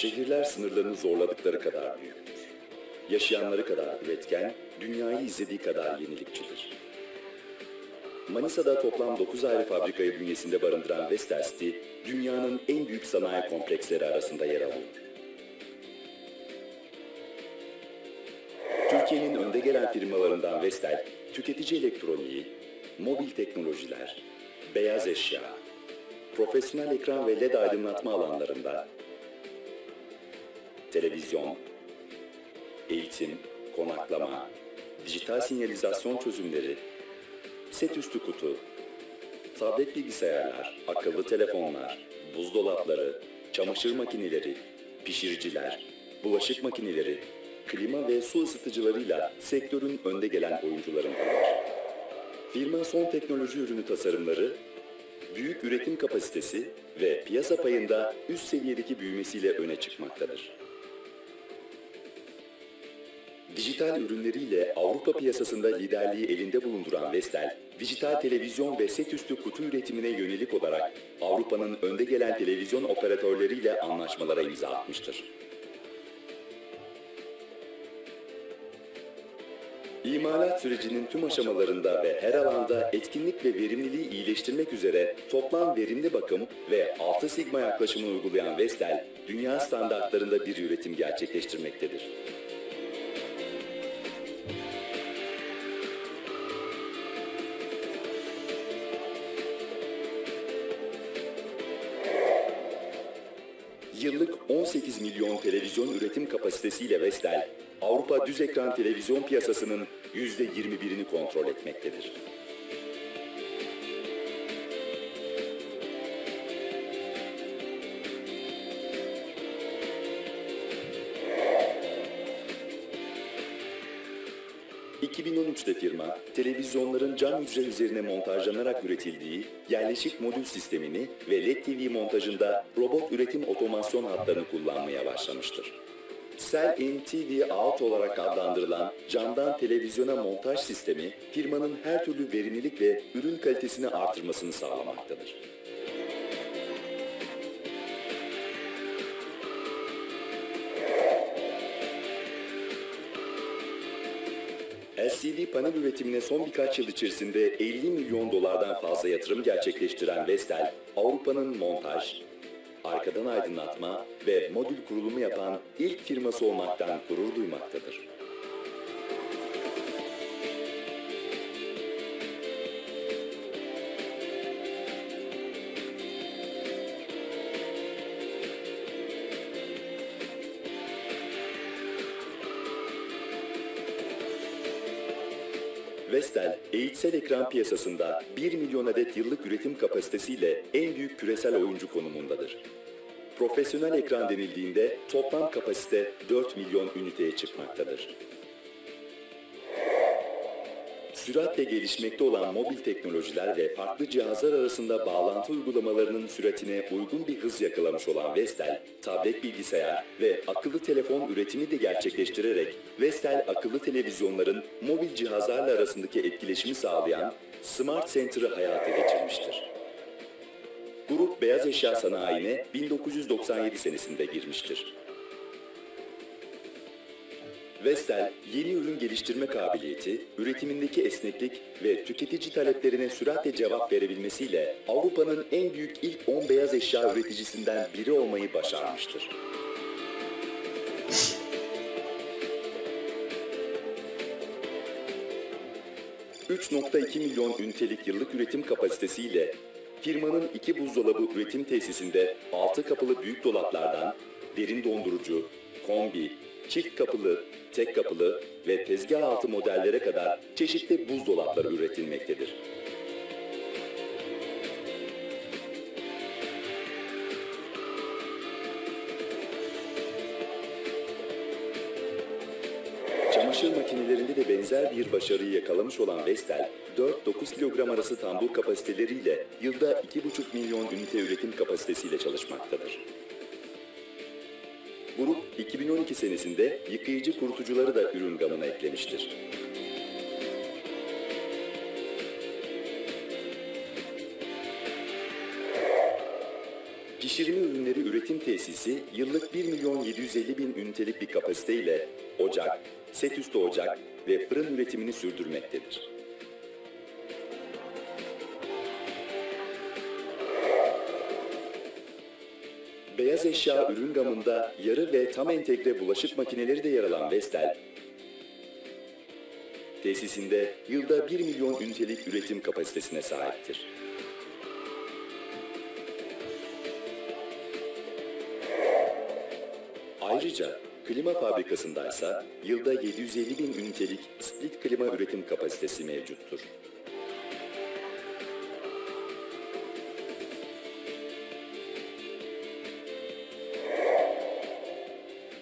Şehirler sınırlarını zorladıkları kadar büyüktür. Yaşayanları kadar üretken, dünyayı izlediği kadar yenilikçidir. Manisa'da toplam 9 ayrı fabrikayı bünyesinde barındıran Vestel City, dünyanın en büyük sanayi kompleksleri arasında yer alıyor. Türkiye'nin önde gelen firmalarından Vestel, tüketici elektroniği, mobil teknolojiler, beyaz eşya, profesyonel ekran ve LED aydınlatma alanlarında, televizyon, eğitim, konaklama, dijital sinyalizasyon çözümleri, set üstü kutu, tablet bilgisayarlar, akıllı telefonlar, buzdolapları, çamaşır makineleri, pişiriciler, bulaşık makineleri, klima ve su ısıtıcılarıyla sektörün önde gelen oyuncularındandır. Firma son teknoloji ürünü tasarımları, büyük üretim kapasitesi ve piyasa payında üst seviyedeki büyümesiyle öne çıkmaktadır. Dijital ürünleriyle Avrupa piyasasında liderliği elinde bulunduran Vestel, dijital televizyon ve set üstü kutu üretimine yönelik olarak Avrupa'nın önde gelen televizyon operatörleriyle anlaşmalara imza atmıştır. İmalat sürecinin tüm aşamalarında ve her alanda etkinlik ve verimliliği iyileştirmek üzere toplam verimli bakım ve 6 sigma yaklaşımını uygulayan Vestel, dünya standartlarında bir üretim gerçekleştirmektedir. Yıllık 18 milyon televizyon üretim kapasitesiyle Vestel, Avrupa düz ekran televizyon piyasasının %21'ini kontrol etmektedir. ...2013'te firma, televizyonların cam hücre üzerine montajlanarak üretildiği yerleşik modül sistemini ve LED TV montajında robot üretim otomasyon hatlarını kullanmaya başlamıştır. Cell-in TV Out olarak adlandırılan camdan televizyona montaj sistemi, firmanın her türlü verimlilik ve ürün kalitesini artırmasını sağlamaktadır. LCD panel üretimine son birkaç yıl içerisinde 50 milyon dolardan fazla yatırım gerçekleştiren Vestel, Avrupa'nın montaj, arkadan aydınlatma ve modül kurulumu yapan ilk firması olmaktan gurur duymaktadır. Vestel, eğitsel ekran piyasasında 1 milyon adet yıllık üretim kapasitesiyle en büyük küresel oyuncu konumundadır. Profesyonel ekran denildiğinde toplam kapasite 4 milyon üniteye çıkmaktadır. Süratle gelişmekte olan mobil teknolojiler ve farklı cihazlar arasında bağlantı uygulamalarının süratine uygun bir hız yakalamış olan Vestel, tablet bilgisayar ve akıllı telefon üretimi de gerçekleştirerek Vestel akıllı televizyonların mobil cihazlarla arasındaki etkileşimi sağlayan Smart Center'ı hayata geçirmiştir. Grup beyaz eşya sanayine 1997 senesinde girmiştir. Vestel, yeni ürün geliştirme kabiliyeti, üretimindeki esneklik ve tüketici taleplerine süratle cevap verebilmesiyle Avrupa'nın en büyük ilk 10 beyaz eşya üreticisinden biri olmayı başarmıştır. ...3.2 milyon ünitelik yıllık üretim kapasitesiyle... ...firmanın iki buzdolabı üretim tesisinde... ...altı kapılı büyük dolaplardan... ...derin dondurucu, kombi, çift kapılı, tek kapılı ve tezgah altı modellere kadar çeşitli buzdolapları üretilmektedir. Çamaşır makinelerinde de benzer bir başarıyı yakalamış olan Vestel, 4-9 kilogram arası tambur kapasiteleriyle yılda 2,5 milyon ünite üretim kapasitesiyle çalışmaktadır. Grup 2012 senesinde yıkayıcı kurutucuları da ürün gamına eklemiştir. Pişirme ürünleri üretim tesisi yıllık 1 milyon 750 bin ünitelik bir kapasiteyle ocak, set üstü ocak ve fırın üretimini sürdürmektedir. Beyaz eşya ürün gamında yarı ve tam entegre bulaşık makineleri de yer alan Vestel, tesisinde yılda 1 milyon ünitelik üretim kapasitesine sahiptir. Ayrıca klima fabrikasındaysa yılda 750 bin ünitelik split klima üretim kapasitesi mevcuttur.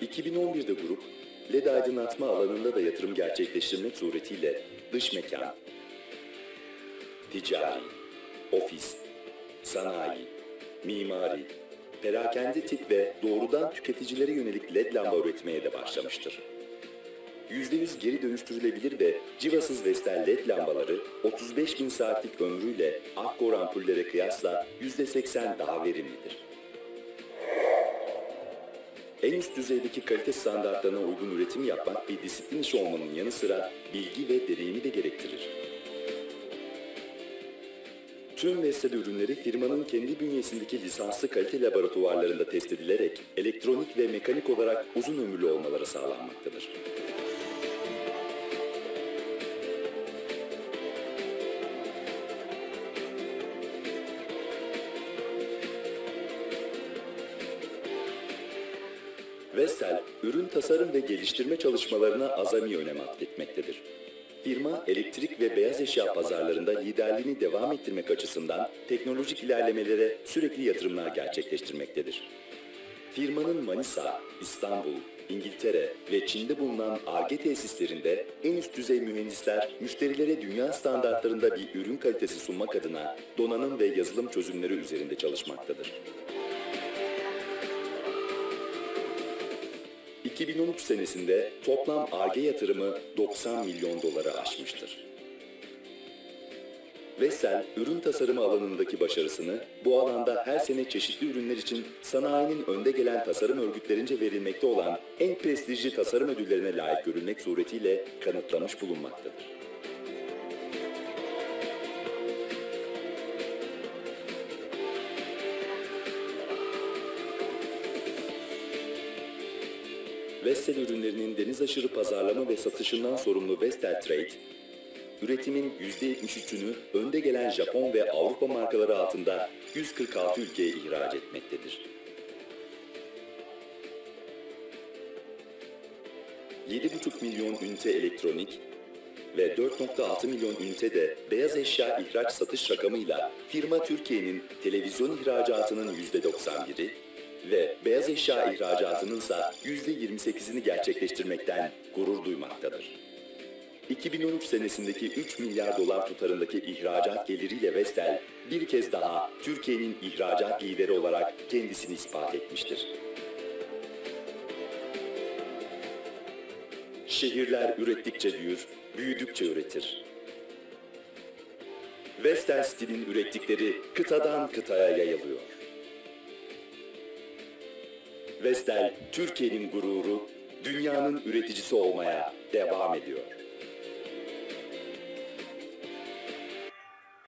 ...2011'de grup, LED aydınlatma alanında da yatırım gerçekleştirmek suretiyle dış mekan, ticari, ofis, sanayi, mimari, perakende tip ve doğrudan tüketicilere yönelik LED lamba üretmeye de başlamıştır. %100 geri dönüştürülebilir ve civasız Vestel LED lambaları 35 bin saatlik ömrüyle Akkor ampullere kıyasla %80 daha verimlidir. En üst düzeydeki kalite standartlarına uygun üretim yapmak bir disiplin işi olmanın yanı sıra bilgi ve deneyimi de gerektirir. Tüm Vestel ürünleri firmanın kendi bünyesindeki lisanslı kalite laboratuvarlarında test edilerek elektronik ve mekanik olarak uzun ömürlü olmaları sağlanmaktadır. Vestel, ürün tasarım ve geliştirme çalışmalarına azami önem atfetmektedir. Firma, elektrik ve beyaz eşya pazarlarında liderliğini devam ettirmek açısından teknolojik ilerlemelere sürekli yatırımlar gerçekleştirmektedir. Firmanın Manisa, İstanbul, İngiltere ve Çin'de bulunan ARGE tesislerinde en üst düzey mühendisler müşterilere dünya standartlarında bir ürün kalitesi sunmak adına donanım ve yazılım çözümleri üzerinde çalışmaktadır. 2013 senesinde toplam ARGE yatırımı 90 milyon doları aşmıştır. Vestel, ürün tasarımı alanındaki başarısını bu alanda her sene çeşitli ürünler için sanayinin önde gelen tasarım örgütlerince verilmekte olan en prestijli tasarım ödüllerine layık görülmek suretiyle kanıtlamış bulunmaktadır. Vestel ürünlerinin deniz aşırı pazarlama ve satışından sorumlu Vestel Trade, üretimin %73'ünü önde gelen Japon ve Avrupa markaları altında 146 ülkeye ihraç etmektedir. 7,5 milyon ünite elektronik ve 4.6 milyon ünite de beyaz eşya ihraç satış rakamıyla firma Türkiye'nin televizyon ihracatının %91'i ve beyaz eşya ihracatının ise %28'ini gerçekleştirmekten gurur duymaktadır. 2013 senesindeki 3 milyar dolar tutarındaki ihracat geliriyle Vestel bir kez daha Türkiye'nin ihracat lideri olarak kendisini ispat etmiştir. Şehirler ürettikçe büyür, büyüdükçe üretir. Vestel Steel'in ürettikleri kıtadan kıtaya yayılıyor. Vestel, Türkiye'nin gururu, dünyanın üreticisi olmaya devam ediyor.